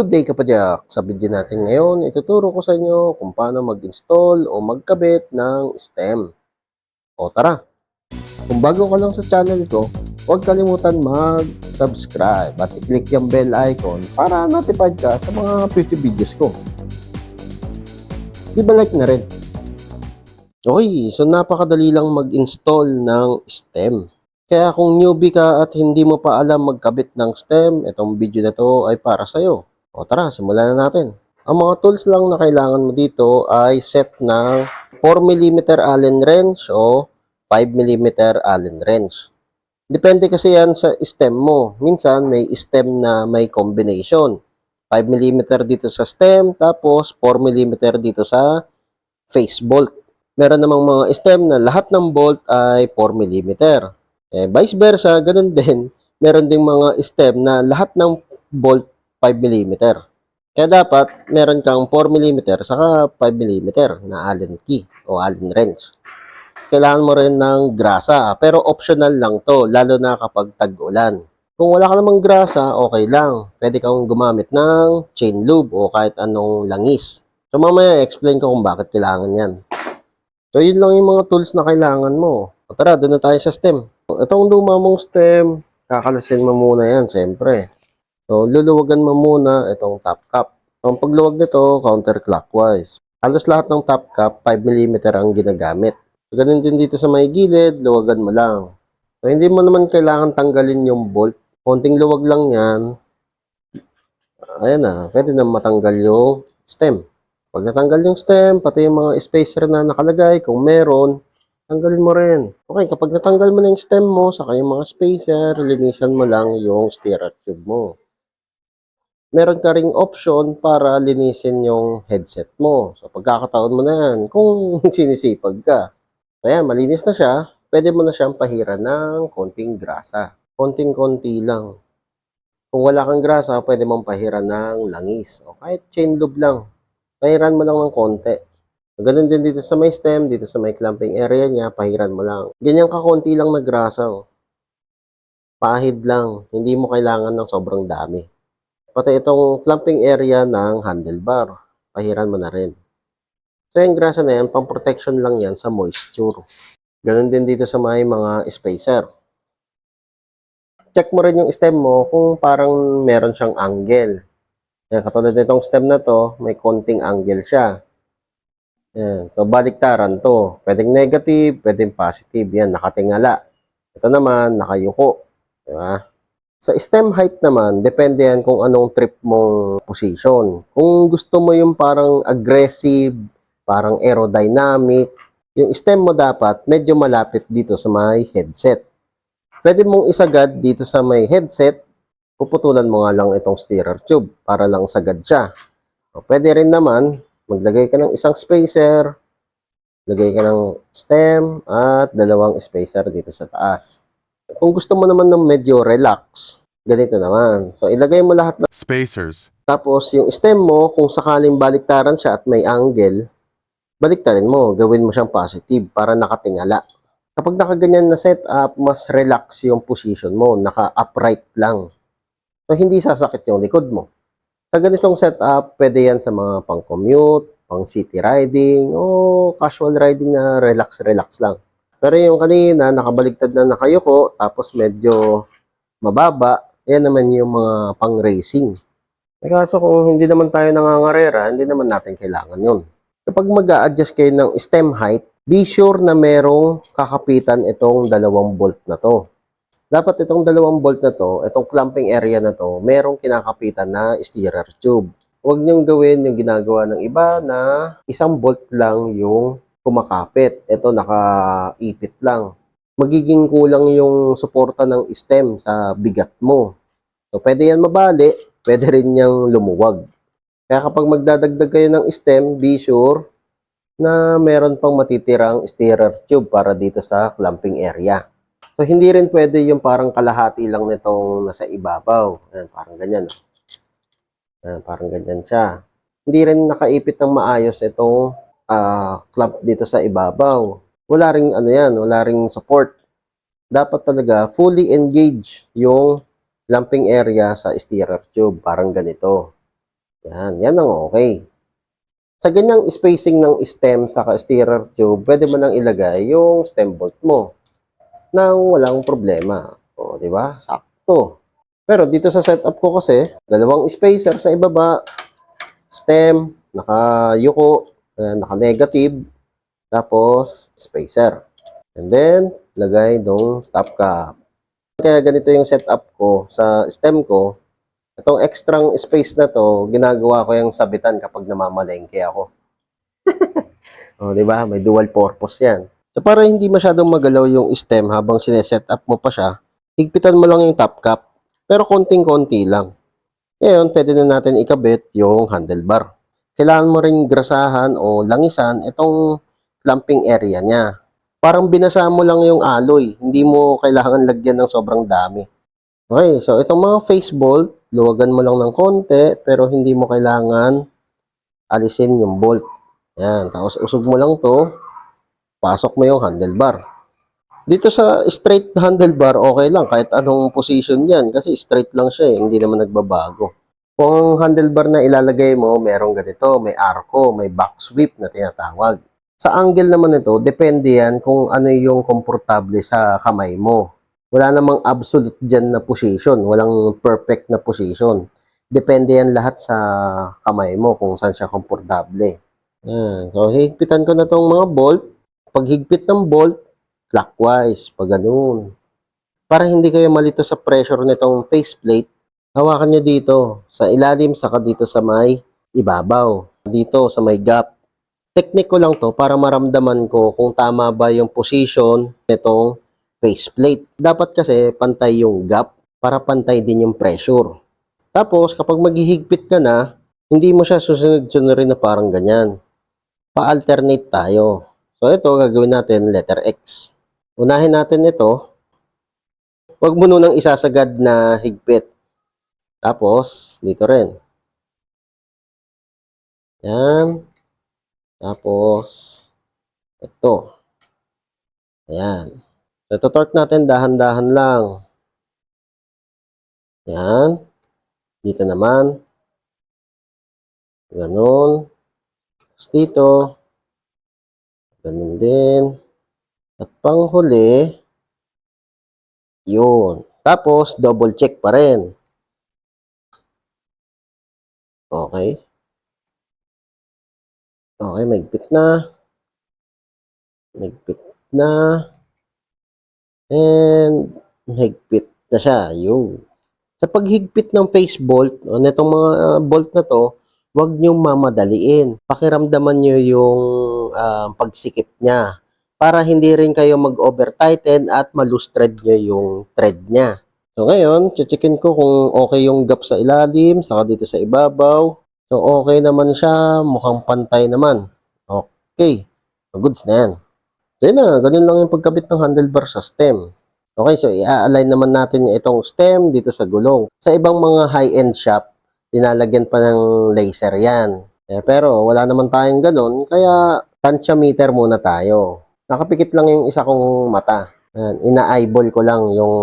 Good day kapadyak! Sa video natin ngayon, ituturo ko sa inyo kung paano mag-install o magkabit ng stem. O tara! Kung bago ka lang sa channel ko, huwag kalimutan mag-subscribe at i-click yung bell icon para notified ka sa mga future videos ko. Di ba like na rin? Okay, so napakadali lang mag-install ng stem. Kaya kung newbie ka at hindi mo pa alam magkabit ng stem, itong video na to ay para sa'yo. O tara, simulan na natin. Ang mga tools lang na kailangan mo dito ay set ng 4mm Allen wrench o 5mm Allen wrench. Depende kasi yan sa stem mo. Minsan may stem na may combination. 5mm dito sa stem, tapos 4mm dito sa face bolt. Meron namang mga stem na lahat ng bolt ay 4mm. Eh, vice versa, ganun din. Meron ding mga stem na lahat ng bolt 5mm. Kaya dapat meron kang 4mm saka 5mm na Allen key o Allen wrench. Kailangan mo rin ng grasa, pero optional lang to, lalo na kapag tag-ulan. Kung wala ka namang grasa, okay lang. Pwede kang gumamit ng chain lube o kahit anong langis. So mamaya explain ko kung bakit kailangan yan. So yun lang yung mga tools na kailangan mo. O tara, doon na tayo sa stem. Itong luma mong stem, kakalasin mo muna yan, siyempre. So, luluwagan mo muna itong top cap. Ang pagluwag nito, counterclockwise. Halos lahat ng top cap, 5mm ang ginagamit. So, ganun din dito sa may gilid, luwagan mo lang. So, hindi mo naman kailangan tanggalin yung bolt. Konting luwag lang yan. Ayan na, pwede na matanggal yung stem. Pag natanggal yung stem, pati yung mga spacer na nakalagay, kung meron, tanggalin mo rin. Okay, kapag natanggal mo na yung stem mo, saka yung mga spacer, linisan mo lang yung stirrer tube mo meron ka ring option para linisin yung headset mo. So, pagkakataon mo na yan, kung sinisipag ka. Ayan, malinis na siya, pwede mo na siyang pahira ng konting grasa. Konting-konti lang. Kung wala kang grasa, pwede mong pahira ng langis. O kahit chain lube lang. Pahiran mo lang ng konti. Ganun din dito sa may stem, dito sa may clamping area niya, pahiran mo lang. Ganyan ka konti lang na grasa. Oh. Pahid lang. Hindi mo kailangan ng sobrang dami. Pati itong clamping area ng handlebar. Pahiran mo na rin. So yung grasa na yan, pang protection lang yan sa moisture. Ganun din dito sa may mga spacer. Check mo rin yung stem mo kung parang meron siyang angle. Yan, katulad nitong stem na to, may konting angle siya. Yan. So, baliktaran to. Pwedeng negative, pwedeng positive. Yan, nakatingala. Ito naman, nakayuko. Diba? Sa stem height naman, depende yan kung anong trip mong position. Kung gusto mo yung parang aggressive, parang aerodynamic, yung stem mo dapat medyo malapit dito sa may headset. Pwede mong isagad dito sa may headset, puputulan mo nga lang itong steerer tube para lang sagad siya. O, pwede rin naman, maglagay ka ng isang spacer, lagay ka ng stem at dalawang spacer dito sa taas. Kung gusto mo naman ng medyo relax, ganito naman. So, ilagay mo lahat ng Spacers. tapos, yung stem mo, kung sakaling baliktaran siya at may angle, baliktarin mo. Gawin mo siyang positive para nakatingala. Kapag nakaganyan na setup, mas relax yung position mo. Naka-upright lang. So, hindi sasakit yung likod mo. Sa ganitong setup, pwede yan sa mga pang-commute, pang city riding, o casual riding na relax-relax lang. Pero yung kanina, nakabaligtad na nakayuko, tapos medyo mababa, yan naman yung mga pang-racing. Eh, kaso kung hindi naman tayo nangangarera, hindi naman natin kailangan yun. Kapag mag adjust kayo ng stem height, be sure na merong kakapitan itong dalawang bolt na to. Dapat itong dalawang bolt na to, itong clamping area na to, merong kinakapitan na steerer tube. Huwag niyong gawin yung ginagawa ng iba na isang bolt lang yung kumakapit. Ito nakaipit lang. Magiging kulang yung suporta ng stem sa bigat mo. So, pwede yan mabali, pwede rin niyang lumuwag. Kaya kapag magdadagdag kayo ng stem, be sure na meron pang matitirang steerer tube para dito sa clamping area. So, hindi rin pwede yung parang kalahati lang nitong nasa ibabaw. Ayan, parang ganyan. Ayan, parang ganyan siya. Hindi rin nakaipit ng maayos itong ah, clamp dito sa ibabaw. Wala ring ano yan, wala ring support. Dapat talaga fully engage yung clamping area sa steerer tube. Parang ganito. Yan, yan ang okay. Sa ganyang spacing ng stem sa steerer tube, pwede mo nang ilagay yung stem bolt mo nang walang problema. O, di ba? Sakto. Pero dito sa setup ko kasi, dalawang spacer sa ibaba, stem, naka-yuko, ayan, naka-negative, tapos spacer. And then, lagay dong top cap. Kaya ganito yung setup ko sa stem ko. Itong extra space na to, ginagawa ko yung sabitan kapag namamalengke ako. o, di ba? May dual purpose yan. So, para hindi masyadong magalaw yung stem habang sineset up mo pa siya, higpitan mo lang yung top cap. Pero konting-konti lang. Ngayon, pwede na natin ikabit yung handlebar. Kailangan mo ring grasahan o langisan itong clamping area niya. Parang binasa mo lang yung alloy. Hindi mo kailangan lagyan ng sobrang dami. Okay, so itong mga face bolt, luwagan mo lang ng konti, pero hindi mo kailangan alisin yung bolt. Yan, tapos usog mo lang to, pasok mo yung handlebar. Dito sa straight handlebar, okay lang, kahit anong position yan, kasi straight lang siya, eh, hindi naman nagbabago. Kung ang handlebar na ilalagay mo, merong ganito, may arco, may back sweep na tinatawag. Sa angle naman ito, depende yan kung ano yung komportable sa kamay mo. Wala namang absolute dyan na position. Walang perfect na position. Depende yan lahat sa kamay mo kung saan siya komportable. So, higpitan ko na tong mga bolt. Pag higpit ng bolt, clockwise. Pag ganun. Para hindi kayo malito sa pressure nitong faceplate, hawakan nyo dito. Sa ilalim, saka dito sa may ibabaw. Dito sa may gap. Technique ko lang to para maramdaman ko kung tama ba yung position nitong faceplate. Dapat kasi pantay yung gap para pantay din yung pressure. Tapos, kapag maghihigpit ka na, hindi mo siya susunod-sunod rin na parang ganyan. Pa-alternate tayo. So, ito, gagawin natin letter X. Unahin natin ito. Huwag mo nunang isasagad na higpit. Tapos, dito rin. Yan. Tapos, ito. Ayan. So, ito torque natin dahan-dahan lang. Yan. Dito naman. Ganon. Tapos dito. Ganon din. At panghuli, yun. Tapos, double check pa rin. Okay. Okay, maigpit na. Maigpit na. And higpit na siya. Yun. Sa paghigpit ng face bolt, nitong mga uh, bolt na to, huwag niyong mamadaliin. Pakiramdaman niyo yung uh, pagsikip niya para hindi rin kayo mag-over-tighten at malus thread niyo yung thread niya. So ngayon, checkin ko kung okay yung gap sa ilalim, saka dito sa ibabaw. So okay naman siya, mukhang pantay naman. Okay, so, goods na yan. So yun na, ganun lang yung pagkabit ng handlebar sa stem. Okay, so i-align naman natin itong stem dito sa gulong. Sa ibang mga high-end shop, dinalagyan pa ng laser yan. Eh, pero wala naman tayong ganun, kaya meter muna tayo. Nakapikit lang yung isa kong mata. Yan, ina-eyeball ko lang yung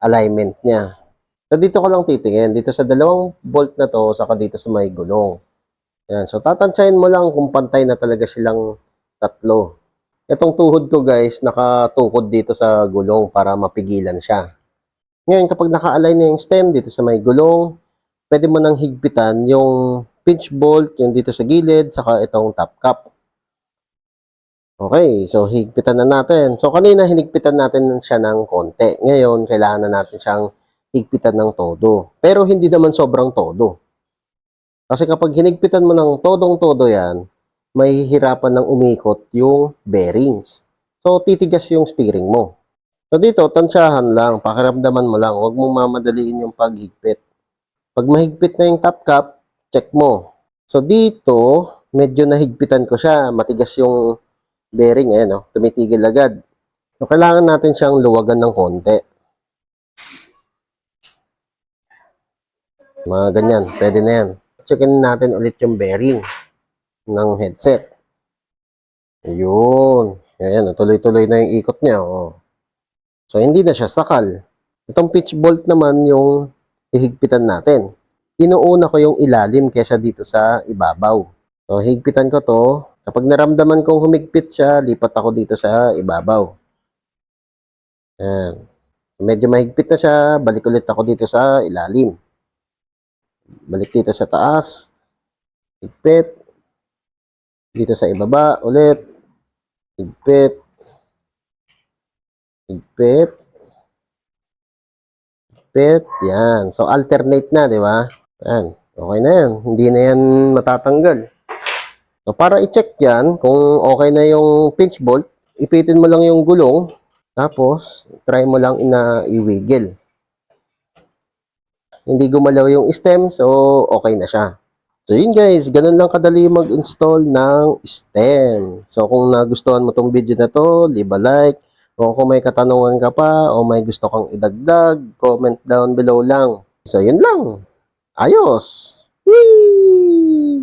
alignment niya. So dito ko lang titingin, dito sa dalawang bolt na to, saka dito sa may gulong. Yan, so tatansyahin mo lang kung pantay na talaga silang tatlo. Itong tuhod ko guys, nakatukod dito sa gulong para mapigilan siya. Ngayon, kapag naka-align na yung stem dito sa may gulong, pwede mo nang higpitan yung pinch bolt, yung dito sa gilid, saka itong top cap. Okay, so higpitan na natin. So kanina hinigpitan natin siya ng konti. Ngayon, kailangan na natin siyang higpitan ng todo. Pero hindi naman sobrang todo. Kasi kapag hinigpitan mo ng todong-todo yan, may hihirapan ng umikot yung bearings. So, titigas yung steering mo. So, dito, tansyahan lang, pakiramdaman mo lang, huwag mong mamadaliin yung paghigpit. Pag mahigpit na yung top cap, check mo. So, dito, medyo nahigpitan ko siya, matigas yung bearing, eh, no? tumitigil agad. So, kailangan natin siyang luwagan ng konti. Mga ganyan, pwede na yan. Checkin natin ulit yung bearing ng headset. Ayun. Ayan, tuloy-tuloy na yung ikot niya. Oh. So, hindi na siya sakal. Itong pitch bolt naman yung ihigpitan natin. inuuna ko yung ilalim kesa dito sa ibabaw. So, higpitan ko to. Kapag naramdaman kong humigpit siya, lipat ako dito sa ibabaw. Yan. Medyo mahigpit na siya, balik ulit ako dito sa ilalim. Balik dito sa taas. Higpit. Dito sa ibaba ulit. Higpit. Higpit. Higpit. Yan. So, alternate na, di ba? Yan. Okay na yan. Hindi na yan matatanggal. So, para i-check yan, kung okay na yung pinch bolt, ipitin mo lang yung gulong, tapos, try mo lang ina i-wiggle. Hindi gumalaw yung stem, so okay na siya. So yun guys, ganun lang kadali mag-install ng stem. So kung nagustuhan mo tong video na to, leave a like. O kung may katanungan ka pa, o may gusto kang idagdag, comment down below lang. So yun lang. Ayos! Whee!